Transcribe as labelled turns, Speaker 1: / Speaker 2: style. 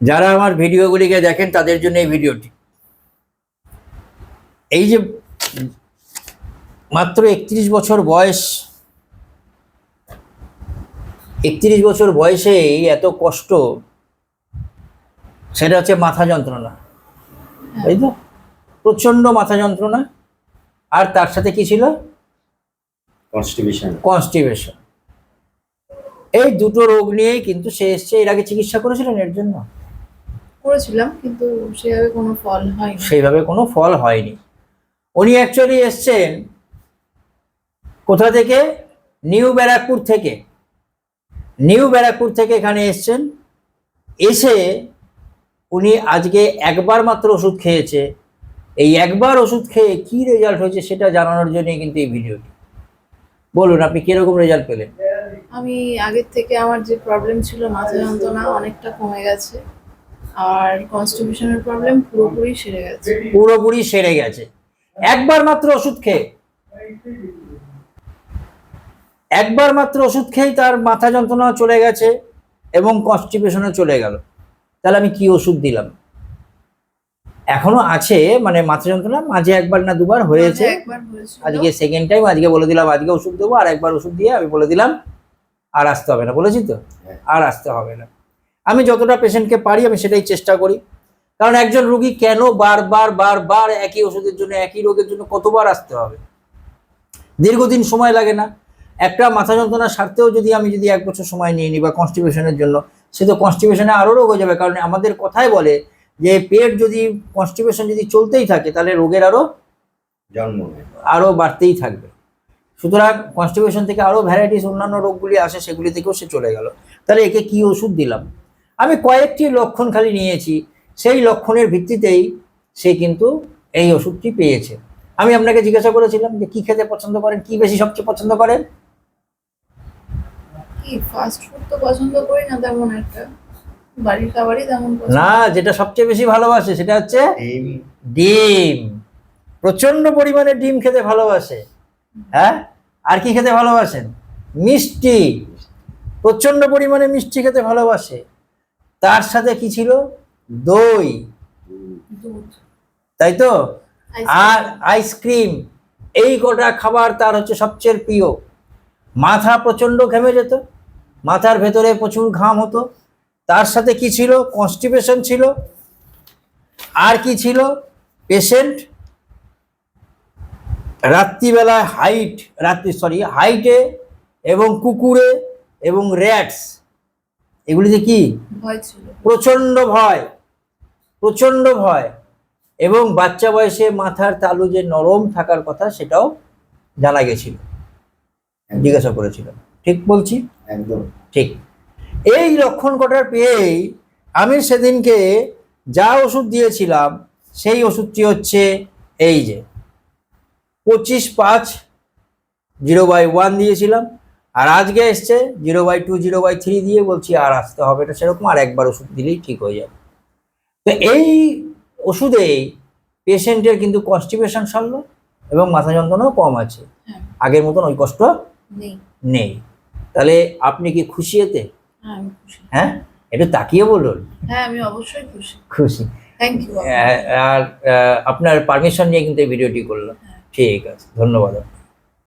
Speaker 1: যারা আমার ভিডিওগুলিকে দেখেন তাদের জন্য এই ভিডিওটি। এই যে মাত্র একত্রিশ বছর বয়স একত্রিশ বছর বয়সেই এত কষ্ট সেটা হচ্ছে মাথা যন্ত্রণা। তাই তো? প্রচণ্ড মাথা যন্ত্রণা। আর তার সাথে কি ছিল? কনস্টিপেশন এই দুটো রোগ নিয়েই কিন্তু সে এসছে এর আগে চিকিৎসা করেছিলেন এর জন্য?
Speaker 2: করেছিলাম কিন্তু সেভাবে কোনো ফল হয়নি।
Speaker 1: সেইভাবে কোনো ফল হয়নি। উনি অ্যাকচুয়ালি এসছেন কোথা থেকে? নিউ ব্যারাকপুর থেকে। নিউ ব্যারাকপুর থেকে এখানে এসছেন। এসে উনি আজকে একবার মাত্র ওষুধ খেয়েছে। এই একবার ওষুধ খেয়ে কি রেজাল্ট হয়েছে সেটা জানানোর জন্যই কিন্তু এই ভিডিওটি। বলুন আপনি কীরকম রেজাল্ট পেলেন?
Speaker 2: আমি আগের থেকে আমার যে প্রবলেম ছিল মাথা যন্ত্রণা অনেকটা কমে গেছে। আর কনস্টিটিউশনের প্রবলেম পুরোপুরি সেরে গেছে।
Speaker 1: পুরোপুরি সেরে গেছে। একবার মাত্র ওষুধ খেয়ে। একবার মাত্র ওষুধ খেয়েই তার মাথা যন্ত্রণা চলে গেছে এবং কনস্টিপেশনও চলে গেল। তাহলে আমি কি ওষুধ দিলাম? এখনও আছে মানে মাথা যন্ত্রণা মাঝে একবার না দুবার হয়েছে।
Speaker 2: একবার
Speaker 1: আজকে সেকেন্ড টাইম আজকে বলে দিলাম আজকে ওষুধ দেবো আর একবার ওষুধ দিয়ে আমি বলে দিলাম আর আসতে হবে না। বলেছি তো?
Speaker 3: হ্যাঁ।
Speaker 1: আর আসতে হবে না। আমি যতটা পেশেন্টকে পারি আমি সেটাই চেষ্টা করি। কারণ একজন রুগী কেন বারবার বারবার একই ওষুধের জন্য একই রোগের জন্য কতবার আসতে হবে? দীর্ঘদিন সময় লাগে না। একটা মাথা যন্ত্রণা সারতেও যদি আমি যদি এক বছর সময় নিয়ে নিই বা কনস্টিপেশনের জন্য সে তো কনস্টিপেশনে আরও রোগ হয়ে যাবে। কারণ আমাদের কথাই বলে যে পেট যদি কনস্টিপেশন যদি চলতেই থাকে তাহলে রোগের আরও
Speaker 3: জন্ম।
Speaker 1: আরও বাড়তেই থাকবে। সুতরাং কনস্টিপেশন থেকে আরও ভ্যারাইটিস অন্যান্য রোগগুলি আসে সেগুলি থেকেও সে চলে গেল। তাহলে একে কি ওষুধ দিলাম? আমি কয়েকটি লক্ষণ খালি নিয়েছি। সেই লক্ষণের ভিত্তিতেই সে কিন্তু এই ওষুধটি পেয়েছে। আমি আপনাকে জিজ্ঞাসা করেছিলাম যে কি খেতে পছন্দ করেন কি বেশি সবচেয়ে পছন্দ করেন?
Speaker 2: কি ফাস্ট ফুড তো পছন্দ করি না তেমন একটা। বাড়ির তেমন
Speaker 1: না যেটা সবচেয়ে বেশি ভালোবাসে সেটা হচ্ছে ডিম। প্রচণ্ড পরিমাণে ডিম খেতে ভালোবাসে। হ্যাঁ? আর কি খেতে ভালোবাসেন? মিষ্টি। প্রচণ্ড পরিমাণে মিষ্টি খেতে ভালোবাসে। তার সাথে কি ছিল? দই। তাই তো? আর আইসক্রিম এই কটা খাবার তার হচ্ছে সবচেয়ে প্রিয়। মাথা প্রচণ্ড ঘেমে যেত। মাথার ভেতরে প্রচুর ঘাম হতো। তার সাথে কি ছিল? কনস্টিপেশন ছিল। আর কি ছিল? পেশেন্ট রাত্রিবেলায় হাইট রাত্রি সরি হাইটে এবং কুকুরে এবং র্যাটস এগুলিতে কি?
Speaker 2: ভয় ছিল।
Speaker 1: প্রচণ্ড ভয়। প্রচণ্ড ভয়। এবং বাচ্চা বয়সে মাথার তালু যে নরম থাকার কথা সেটাও জানা গেছিল। জিজ্ঞাসা করেছিল। ঠিক বলছি?
Speaker 3: একদম।
Speaker 1: ঠিক। এই লক্ষণ কটার পেয়েই আমি সেদিনকে যা ওষুধ দিয়েছিলাম সেই ওষুধটি হচ্ছে এই যে। পঁচিশ পাঁচ জিরো বাই ওয়ান দিয়েছিলাম। আর আজকে এসছে zero by two zero by three দিয়ে বলছি আর আসতে হবে না সেরকম আর একবার ওষুধ দিলেই ঠিক হয়ে যাবে। তো এই ওষুধেই পেশেন্টের কিন্তু কনস্টিপেশন সারলো এবং মাথা যন্ত্রণাও কম আছে।
Speaker 2: হ্যাঁ।
Speaker 1: আগের মতন ওই কষ্ট
Speaker 2: নেই।
Speaker 1: তাহলে আপনি কি খুশি এতে?
Speaker 2: হ্যাঁ
Speaker 1: হ্যাঁ? একটু তাকিয়ে বলুন।
Speaker 2: হ্যাঁ আমি অবশ্যই খুশি।
Speaker 1: খুশি। আর আপনার পারমিশন নিয়ে কিন্তু এই ভিডিওটি করলাম।
Speaker 2: হ্যাঁ।
Speaker 1: ঠিক আছে ধন্যবাদ।